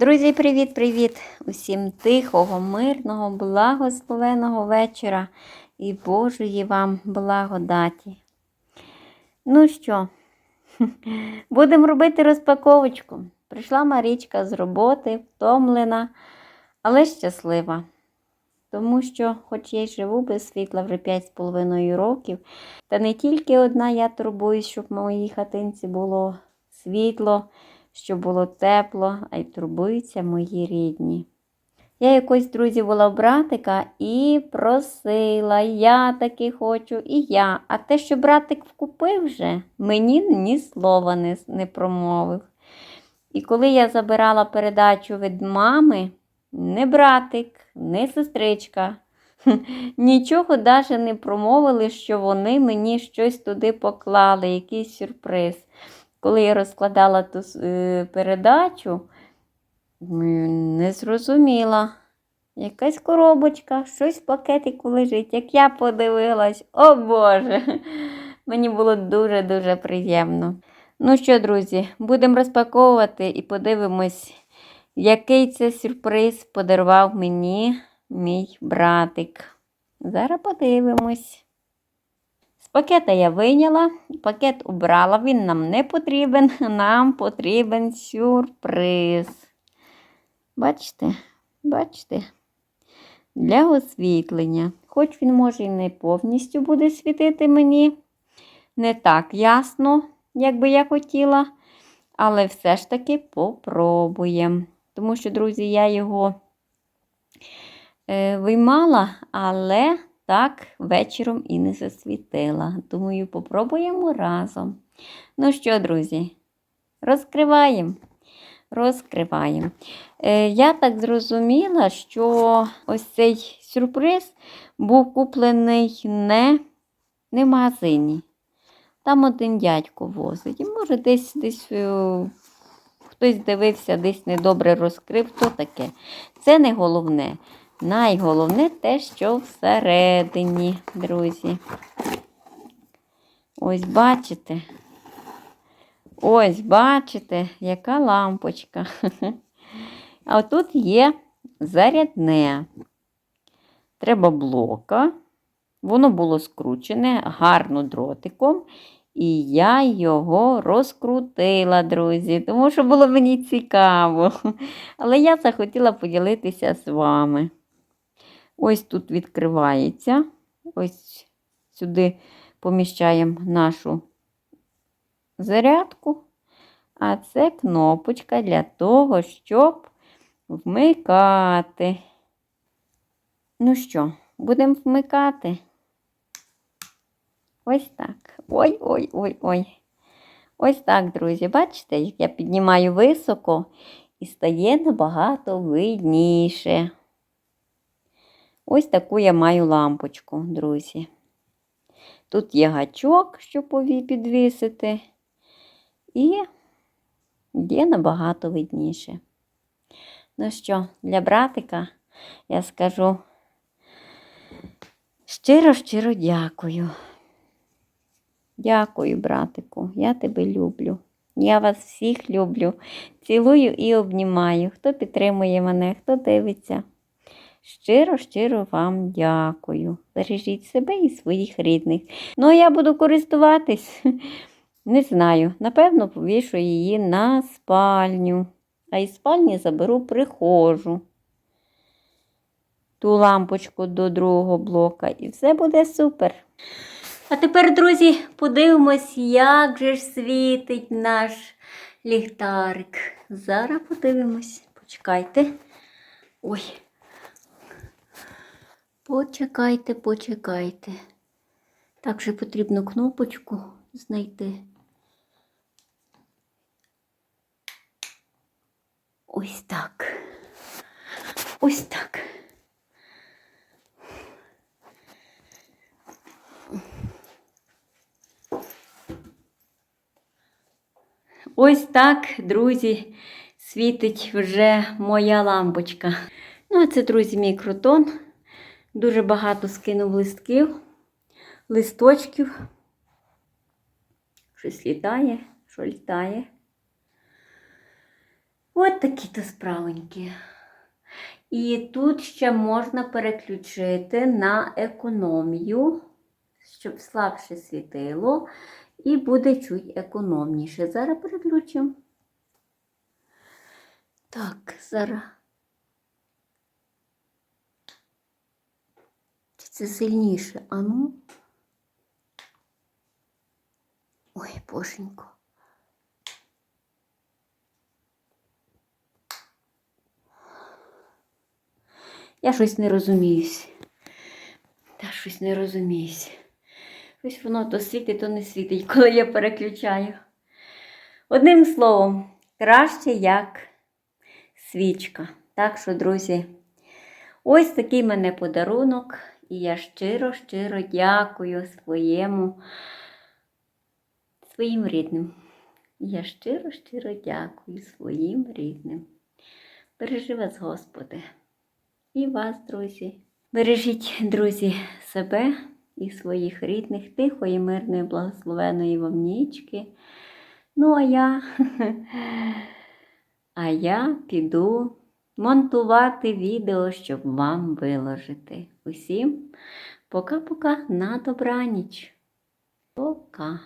Друзі, привіт-привіт! Усім тихого, мирного, благословеного вечора і Божої вам благодаті. Ну що, будемо робити розпаковочку. Прийшла Марічка з роботи, втомлена, але щаслива. Тому що, хоч я й живу без світла вже 5,5 років, та не тільки одна я турбуюсь, щоб в моїй хатинці було світло, щоб було тепло, а й турбуються мої рідні. Я якось, друзі, була в братика і просила, я таки хочу, і я. А те, що братик вкупив вже, мені ні слова не, не промовив. І коли я забирала передачу від мами, не братик, не сестричка, нічого навіть не промовили, що вони мені щось туди поклали, якийсь сюрприз. Коли я розкладала ту е, передачу, не зрозуміла. Якась коробочка, щось в пакетику лежить. Як я подивилась, о Боже! Мені було дуже-дуже приємно. Ну що, друзі, будемо розпаковувати і подивимось, який це сюрприз подарував мені мій братик. Зараз подивимось. Пакета я вийняла, пакет убрала, він нам не потрібен, нам потрібен сюрприз. Бачите? Бачите? Для освітлення. Хоч він, може, і не повністю буде світити мені, не так ясно, як би я хотіла, але все ж таки попробуємо. Тому що, друзі, я його е, виймала, але так вечором і не засвітила. Думаю, попробуємо разом. Ну що, друзі, розкриваємо. Розкриваємо. Е, я так зрозуміла, що ось цей сюрприз був куплений не, не в магазині. Там один дядько возить. І може десь десь е, хтось дивився, десь недобре розкрив, то таке. Це не головне. Найголовне те, що всередині, друзі. Ось бачите. Ось, бачите, яка лампочка. А тут є зарядне. Треба блока. Воно було скручене гарно дротиком. І я його розкрутила, друзі, тому що було мені цікаво. Але я захотіла поділитися з вами. Ось тут відкривається. Ось сюди поміщаємо нашу зарядку. А це кнопочка для того, щоб вмикати. Ну що, будемо вмикати? Ось так. Ой-ой-ой-ой. Ось так, друзі. Бачите, як я піднімаю високо і стає набагато видніше. Ось таку я маю лампочку, друзі. Тут є гачок, щоб підвісити, і є набагато видніше. Ну що, для братика я скажу щиро-щиро дякую. Дякую, братику, я тебе люблю. Я вас всіх люблю. Цілую і обнімаю. Хто підтримує мене, хто дивиться. Щиро-щиро вам дякую. Бережіть себе і своїх рідних. Ну, а я буду користуватись. Не знаю. Напевно, повішу її на спальню. А із спальні заберу прихожу. Ту лампочку до другого блока. І все буде супер. А тепер, друзі, подивимось, як же ж світить наш ліхтарик. Зараз подивимось. Почекайте. Ой. Почекайте, почекайте. Так же потрібно кнопочку знайти. Ось так. Ось так. Ось так, друзі, світить вже моя лампочка. Ну, а це, друзі, мій крутон. Дуже багато скинув листків, листочків. Щось літає, що літає. От такі то справоньки. І тут ще можна переключити на економію, щоб слабше світило, і буде чуть економніше. Зараз переключимо. Так, зараз. Це сильніше? Ану. Ой, боженько. Я щось не розуміюсь. Та щось не розуміюсь. Ось воно то світить, то не світить, коли я переключаю. Одним словом, краще як свічка. Так що, друзі, ось такий мене подарунок. І я щиро-щиро дякую своєму, своїм рідним. Я щиро-щиро дякую своїм рідним. Бережи вас, Господи, і вас, друзі. Бережіть, друзі, себе і своїх рідних, тихої, мирної, благословеної вам нічки. Ну, а я, а я піду монтувати відео, щоб вам виложити. Усім пока-пока на добраніч. Пока.